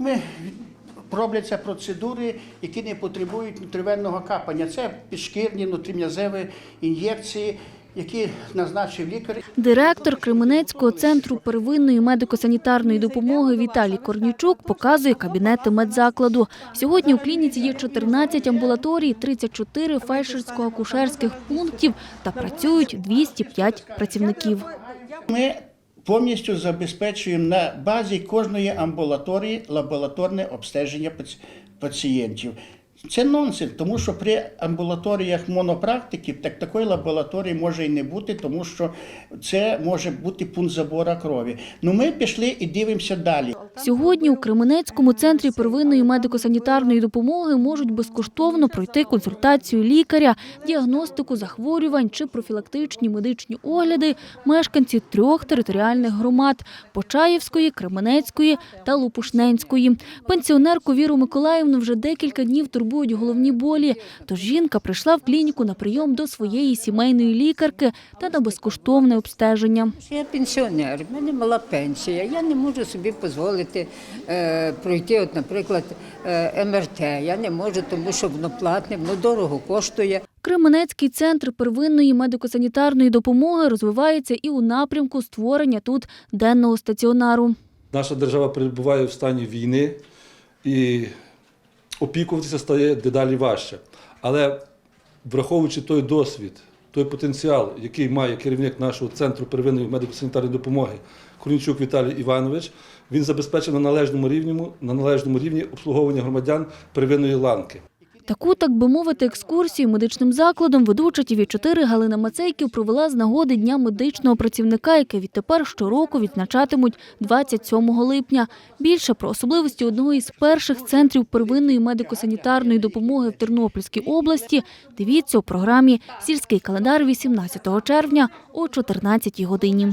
ми робляться процедури, які не потребують внутрівенного капання. Це підшкірні, внутрім'язеві ін'єкції, які назначив лікар. Директор Кременецького центру первинної медико-санітарної допомоги Віталій Корнічук показує кабінети медзакладу. Сьогодні у клініці є 14 амбулаторій, 34 фельдшерсько-акушерських пунктів та працюють 205 працівників. Ми повністю забезпечуємо на базі кожної амбулаторії лабораторне обстеження пацієнтів. Це нонсенс, тому що при амбулаторіях монопрактиків так такої лабораторії може і не бути, тому що це може бути пункт забору крові. Ну ми пішли і дивимося далі. Сьогодні у Кременецькому центрі первинної медико-санітарної допомоги можуть безкоштовно пройти консультацію лікаря, діагностику захворювань чи профілактичні медичні огляди мешканці трьох територіальних громад – Почаївської, Кременецької та Лопушненської. Пенсіонерку Віру Миколаївну вже декілька днів турбують головні болі, тож жінка прийшла в клініку на прийом до своєї сімейної лікарки та на безкоштовне обстеження. Я пенсіонер, в мене мала пенсія. Я не можу собі дозволити е, пройти, от, наприклад, е, МРТ. Я не можу, тому що воно платне, воно дорого коштує. Кременецький центр первинної медико-санітарної допомоги розвивається і у напрямку створення тут денного стаціонару. Наша держава перебуває в стані війни і опікуватися стає дедалі важче. Але враховуючи той досвід, той потенціал, який має керівник нашого центру первинної медико-санітарної допомоги Корінчук Віталій Іванович, він забезпечив на належному рівні, рівні обслуговування громадян первинної ланки. Таку, так би мовити, екскурсію медичним закладом ведуча ТВ4 Галина Мацейків провела з нагоди Дня медичного працівника, яке відтепер щороку відзначатимуть 27 липня. Більше про особливості одного із перших центрів первинної медико-санітарної допомоги в Тернопільській області дивіться у програмі «Сільський календар» 18 червня о 14 годині.